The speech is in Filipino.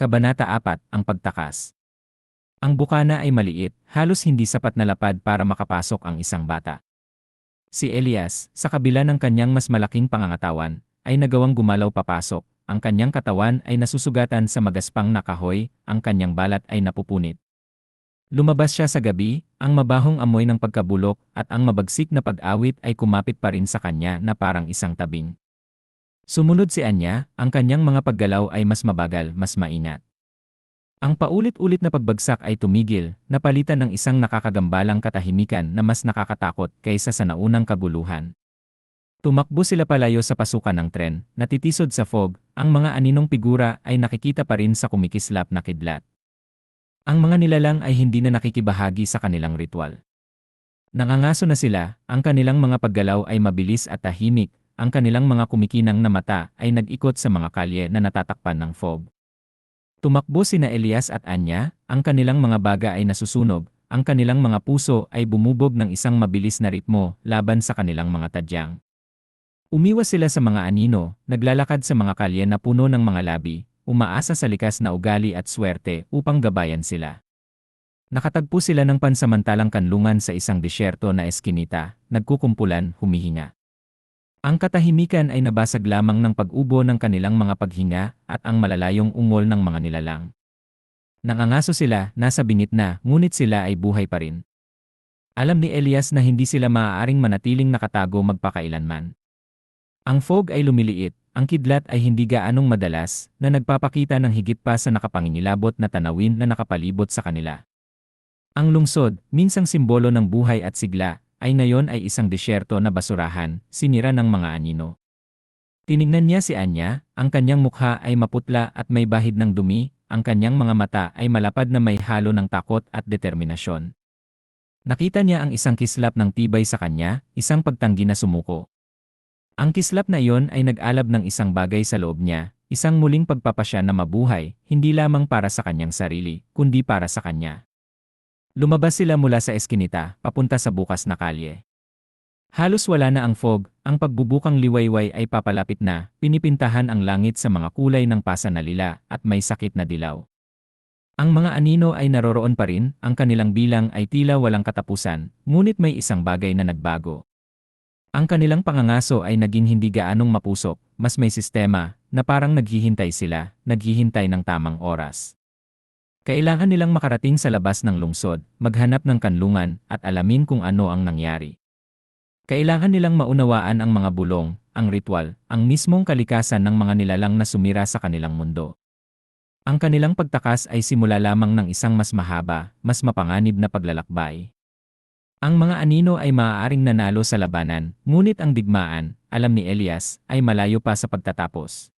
Kabanata 4, Ang Pagtakas. Ang bukana ay maliit, halos hindi sapat na lapad para makapasok ang isang bata. Si Elias, sa kabila ng kanyang mas malaking pangangatawan, ay nagawang gumalaw papasok, ang kanyang katawan ay nasusugatan sa magaspang na kahoy, ang kanyang balat ay napupunit. Lumabas siya sa gabi, ang mabahong amoy ng pagkabulok at ang mabagsik na pag-awit ay kumapit pa rin sa kanya na parang isang tabing. Sumunod si Anya, ang kanyang mga paggalaw ay mas mabagal, mas mainat. Ang paulit-ulit na pagbagsak ay tumigil, napalitan ng isang nakakagambalang katahimikan na mas nakakatakot kaysa sa naunang kaguluhan. Tumakbo sila palayo sa pasukan ng tren, natitisod sa fog, ang mga aninong figura ay nakikita pa rin sa kumikislap na kidlat. Ang mga nilalang ay hindi na nakikibahagi sa kanilang ritual. Nangangaso na sila, ang kanilang mga paggalaw ay mabilis at tahimik, ang kanilang mga kumikinang na mata ay nag-ikot sa mga kalye na natatakpan ng fog. Tumakbo sina Elias at Anya, ang kanilang mga baga ay nasusunog, ang kanilang mga puso ay bumubog ng isang mabilis na ritmo laban sa kanilang mga tadyang. Umiwas sila sa mga anino, naglalakad sa mga kalye na puno ng mga labi, umaasa sa likas na ugali at swerte upang gabayan sila. Nakatagpo sila ng pansamantalang kanlungan sa isang disyerto na eskinita, nagkukumpulan, humihinga. Ang katahimikan ay nabasag lamang ng pag-ubo ng kanilang mga paghinga at ang malalayong ungol ng mga nilalang. Nangangaso sila, nasa bingit na, ngunit sila ay buhay pa rin. Alam ni Elias na hindi sila maaaring manatiling nakatago magpakailanman. Ang fog ay lumiliit, ang kidlat ay hindi gaanong madalas, na nagpapakita ng higit pa sa nakapangingilabot na tanawin na nakapalibot sa kanila. Ang lungsod, minsang simbolo ng buhay at sigla, ay ngayon ay isang disyerto na basurahan, sinira ng mga anino. Tinignan niya si Anya, ang kanyang mukha ay maputla at may bahid ng dumi, ang kanyang mga mata ay malapad na may halo ng takot at determinasyon. Nakita niya ang isang kislap ng tibay sa kanya, isang pagtanggi na sumuko. Ang kislap na iyon ay nag-alab ng isang bagay sa loob niya, isang muling pagpapasya na mabuhay, hindi lamang para sa kanyang sarili, kundi para sa kanya. Lumabas sila mula sa eskinita, papunta sa bukas na kalye. Halos wala na ang fog, ang pagbubukang liwayway ay papalapit na, pinipintahan ang langit sa mga kulay ng pasa na lila at may sakit na dilaw. Ang mga anino ay naroroon pa rin, ang kanilang bilang ay tila walang katapusan, ngunit may isang bagay na nagbago. Ang kanilang pangangaso ay naging hindi gaanong mapusok, mas may sistema, na parang naghihintay sila, naghihintay ng tamang oras. Kailangan nilang makarating sa labas ng lungsod, maghanap ng kanlungan, at alamin kung ano ang nangyari. Kailangan nilang maunawaan ang mga bulong, ang ritual, ang mismong kalikasan ng mga nilalang na sumira sa kanilang mundo. Ang kanilang pagtakas ay simula lamang ng isang mas mahaba, mas mapanganib na paglalakbay. Ang mga anino ay maaaring nanalo sa labanan, ngunit ang digmaan, alam ni Elias, ay malayo pa sa pagtatapos.